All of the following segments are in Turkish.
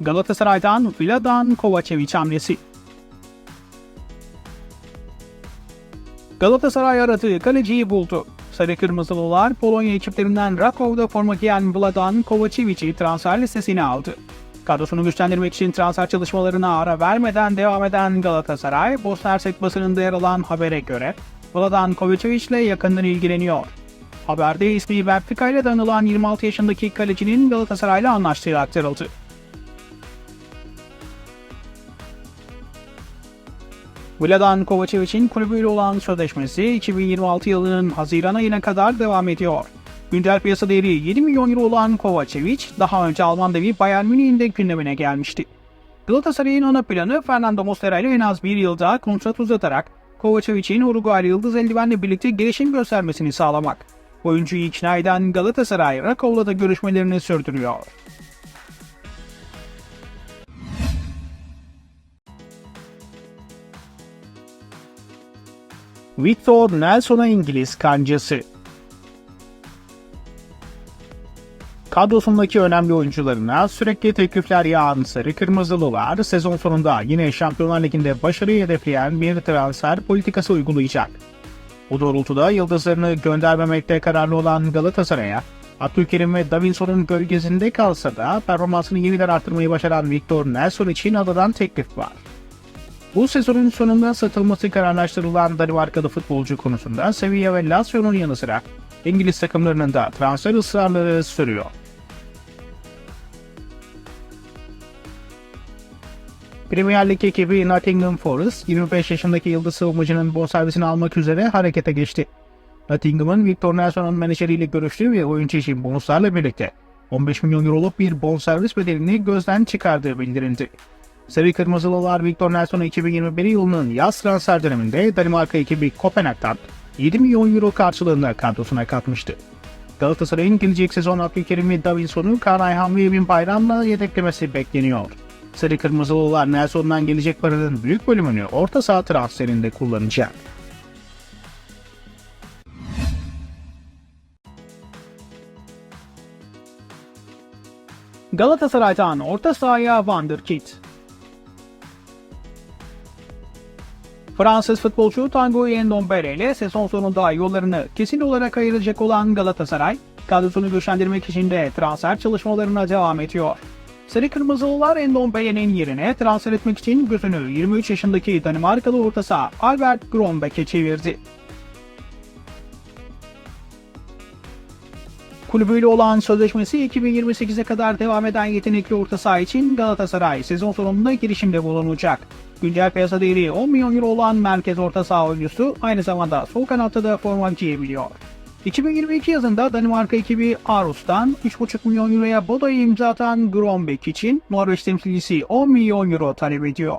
Galatasaray'dan Vladan Kovacevic hamlesi. Galatasaray aradığı kaleciyi buldu. Sarı Kırmızılılar Polonya ekiplerinden Rakow'da forma giyen Vladan Kovacevic'i transfer listesine aldı. Kadrosunu güçlendirmek için transfer çalışmalarına ara vermeden devam eden Galatasaray, Bosna Hersek basınında yer alan habere göre Vladan Kovacevic ile yakından ilgileniyor. Haberde ismi Benfica ile de anılan 26 yaşındaki kalecinin Galatasaray'la anlaştığı aktarıldı. Vladan Kovacevic'in kulübüyle olan sözleşmesi 2026 yılının Haziran ayına kadar devam ediyor. Güncel piyasa değeri 7 milyon euro olan Kovacevic, daha önce Alman devi Bayern Münih'in de gündemine gelmişti. Galatasaray'ın ana planı Fernando Muslera ile en az bir yıl daha kontrat uzatarak Kovacevic'in Uruguaylı Yıldız Eldiven'le birlikte gelişim göstermesini sağlamak. Oyuncuyu ikna eden Galatasaray, Rakow'la da görüşmelerini sürdürüyor. Victor Nelson'a İngiliz kancası. Kadrosundaki önemli oyuncularına sürekli teklifler yağan Sarı Kırmızılılar sezon sonunda yine Şampiyonlar Ligi'nde başarıyı hedefleyen bir transfer politikası uygulayacak. Bu doğrultuda yıldızlarını göndermemekte kararlı olan Galatasaray'a Abdülkerim ve Davinson'un gölgesinde kalsa da performansını yeniden arttırmayı başaran Victor Nelson için adadan teklif var. Bu sezonun sonunda satılması kararlaştırılan Danimarkalı futbolcu konusunda Sevilla ve Lazio'nun yanı sıra İngiliz takımlarının da transfer ısrarları sürüyor. Premier Lig ekibi Nottingham Forest 25 yaşındaki yıldız savunmacının bonservisini almak üzere harekete geçti. Nottingham'ın Victor Nelson'un menajeriyle görüştüğü ve oyuncu için bonuslarla birlikte 15 milyon euroluk bir bonservis bedelini gözden çıkardığı bildirildi. Sarı Kırmızılılar Victor Nelson'u 2021 yılının yaz transfer döneminde Danimarka ekibi Kopenhag'dan 7 milyon euro karşılığında kadrosuna katmıştı. Galatasaray'ın gelecek sezon Abdülkerim Davinson'u Kaan Ayhan ve Emin Bayram'la yedeklemesi bekleniyor. Sarı Kırmızılılar Nelson'dan gelecek paranın büyük bölümünü orta saha transferinde kullanacak. Galatasaray'dan orta sahaya Wonderkid. Fransız futbolcu Tanguy Ndombele ile sezon sonunda yollarını kesin olarak ayıracak olan Galatasaray, kadrosunu güçlendirmek için de transfer çalışmalarına devam ediyor. Sarı Kırmızılılar Ndombele'nin yerine transfer etmek için gözünü 23 yaşındaki Danimarkalı orta saha Albert Grombeck'e çevirdi. Kulübüyle olan sözleşmesi 2028'e kadar devam eden yetenekli orta saha için Galatasaray sezon sonunda girişimde bulunacak. Güncel piyasa değeri 10 milyon euro olan merkez orta saha oyuncusu aynı zamanda sol kanatta da forma giyebiliyor. 2022 yazında Danimarka ekibi Aarhus'tan 3,5 milyon euroya Bodo'yu imza atan Grombeck için Norveç temsilcisi 10 milyon euro talep ediyor.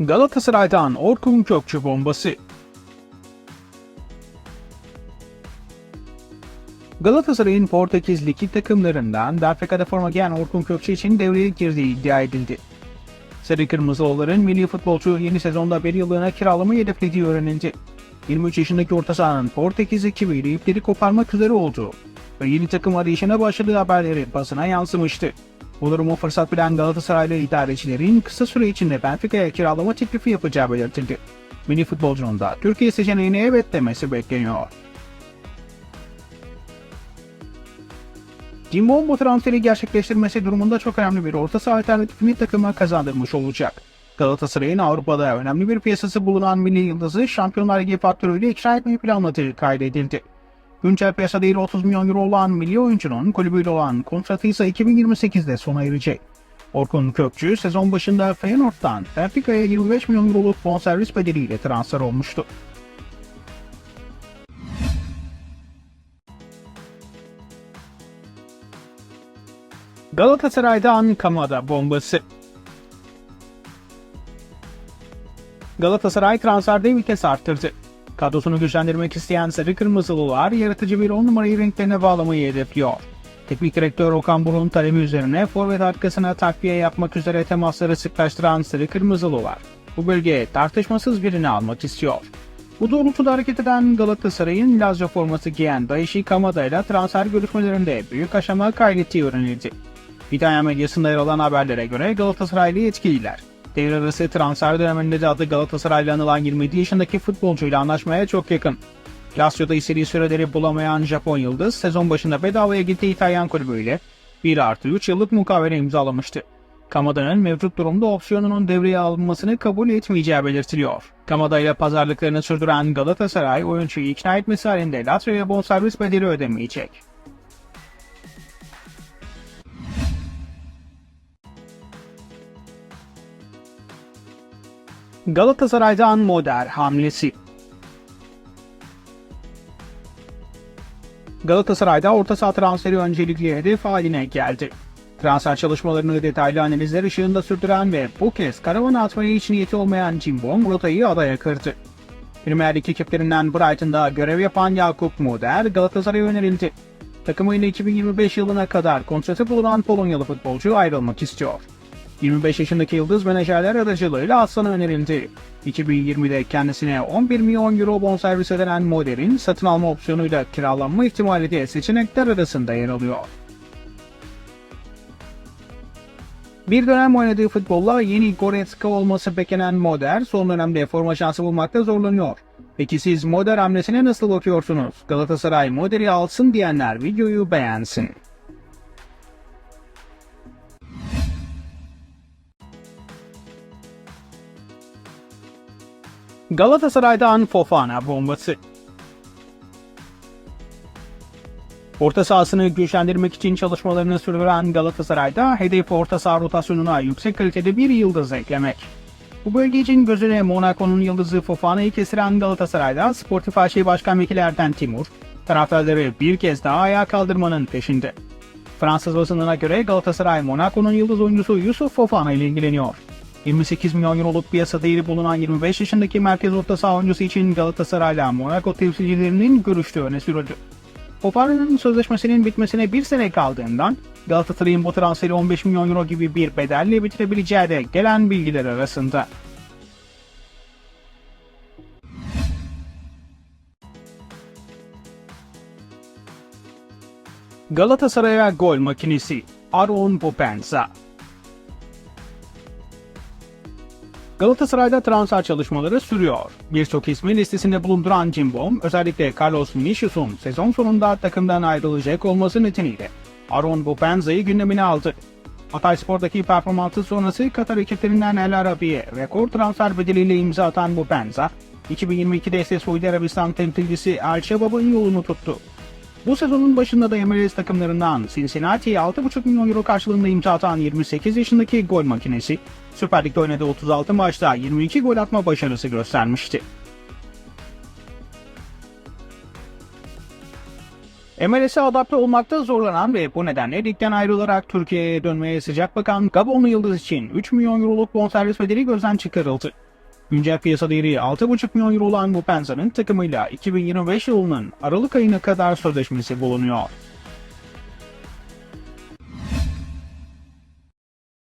Galatasaray'dan Orkun Kökçü bombası. Galatasaray'ın Portekiz Ligi takımlarından Benfica'da forma giyen Orkun Kökçü için devreye girdiği iddia edildi. Sarı Kırmızılıların milli futbolcu yeni sezonda bir yıllığına kiralamayı hedeflediği öğrenildi. 23 yaşındaki orta sahanın Portekiz ekibiyle ipleri koparmak üzere olduğu ve yeni takım arayışına başladığı haberleri basına yansımıştı. Bu durumu fırsat bilen Galatasaraylı idarecilerin kısa süre içinde Benfica'ya kiralama teklifi yapacağı belirtildi. Milli futbolcunun da Türkiye seçeneğine evet demesi bekleniyor. Cimbom bu transferi gerçekleştirmesi durumunda çok önemli bir orta saha alternatifini takıma kazandırmış olacak. Galatasaray'ın Avrupa'da önemli bir piyasası bulunan milli yıldızı Şampiyonlar Ligi faktörüyle ikna etmeyi planladığı kaydedildi. Güncel piyasa değeri 30 milyon euro olan milli oyuncunun kulübüyle olan kontratı ise 2028'de sona erecek. Orkun Kökçü sezon başında Feyenoord'dan Benfica'ya 25 milyon euroluk bonservis bedeliyle transfer olmuştu. Galatasaray'dan Kamada bombası. Galatasaray transferde vites arttırdı. Kadrosunu güçlendirmek isteyen Sarı Kırmızılılar yaratıcı bir 10 numarayı renklerine bağlamayı hedefliyor. Teknik direktör Okan Buruk'un talebi üzerine forvet arkasına takviye yapmak üzere temasları sıklaştıran Sarı Kırmızılılar bu bölgeye tartışmasız birini almak istiyor. Bu doğrultuda hareket eden Galatasaray'ın Lazio forması giyen Daishi Kamada ile transfer görüşmelerinde büyük aşama kaydettiği öğrenildi. İtalyan medyasında yer alan haberlere göre Galatasaraylı yetkililer, devre arası transfer döneminde de adı Galatasaray'la anılan 27 yaşındaki futbolcuyla anlaşmaya çok yakın. Lazio'da istediği süreleri bulamayan Japon Yıldız sezon başında bedavaya gittiği İtalyan kulübüyle 1 artı 3 yıllık mukavele imzalamıştı. Kamada'nın mevcut durumda opsiyonunun devreye alınmasını kabul etmeyeceği belirtiliyor. Kamada ile pazarlıklarını sürdüren Galatasaray oyuncuyu ikna etmesi halinde Lazio'ya bonservis bedeli ödemeyecek. Galatasaray'dan Moder hamlesi Galatasaray'da orta saha transferi öncelikli hedef haline geldi. Transfer çalışmalarını detaylı analizler ışığında sürdüren ve bu kez karavana atmaya hiç niyeti olmayan Cimbom rotayı adaya kırdı. Premier Lig ekiplerinden Brighton'da görev yapan Yakup Moder Galatasaray'a önerildi. Takımıyla 2025 yılına kadar kontratı bulunan Polonyalı futbolcu ayrılmak istiyor. 25 yaşındaki yıldız menajerler aracılığıyla Aslan'a önerildi. 2020'de kendisine 11 milyon euro bonservis ödenen Moder'in satın alma opsiyonuyla kiralanma ihtimali de seçenekler arasında yer alıyor. Bir dönem oynadığı futbolla yeni Goretzka olması beklenen Moder son dönemde forma şansı bulmakta zorlanıyor. Peki siz Moder hamlesine nasıl bakıyorsunuz? Galatasaray Moder'i alsın diyenler videoyu beğensin. Galatasaray'dan Fofana bombası. Orta sahasını güçlendirmek için çalışmalarını sürdüren Galatasaray'da hedef orta saha rotasyonuna yüksek kalitede bir yıldız eklemek. Bu bölge için gözüne Monaco'nun yıldızı Fofana'yı kesiren Galatasaray'da Sportif AŞ Başkan Vekili Timur, taraftarları bir kez daha ayağa kaldırmanın peşinde. Fransız basınına göre Galatasaray Monaco'nun yıldız oyuncusu Yusuf Fofana ile ilgileniyor. 28 milyon euroluk piyasa değeri bulunan 25 yaşındaki merkez orta saha oyuncusu için Galatasaray'la Monaco temsilcilerinin görüştüğü öne sürüldü. Fofana'nın sözleşmesinin bitmesine bir sene kaldığından Galatasaray'ın bu transferi 15 milyon euro gibi bir bedelle bitirebileceği de gelen bilgiler arasında. Galatasaray'a gol makinesi Aron Bopenza Galatasaray'da transfer çalışmaları sürüyor. Birçok ismi listesinde bulunduran Cimbom, özellikle Carlos Vinicius'un sezon sonunda takımdan ayrılacak olması nedeniyle Aaron Bopenza'yı gündemine aldı. Hatayspor'daki performansı sonrası Katar ekiplerinden El Arabi'ye rekor transfer bedeliyle imza atan Bopenza, 2022'de ise Suudi Arabistan temsilcisi El Şebab'ın yolunu tuttu. Bu sezonun başında da MLS takımlarından Cincinnati'ye 6,5 milyon euro karşılığında imza atan 28 yaşındaki gol makinesi, Süper Lig'de oynadığı 36 maçta 22 gol atma başarısı göstermişti. MLS'e adapte olmakta zorlanan ve bu nedenle ligden ayrılarak Türkiye'ye dönmeye sıcak bakan Gabonlu Yıldız için 3 milyon euroluk bonservis bedeli gözden çıkarıldı. Güncel piyasa değeri 6,5 milyon euro olan bu Penza'nın takımıyla 2025 yılının Aralık ayına kadar sözleşmesi bulunuyor.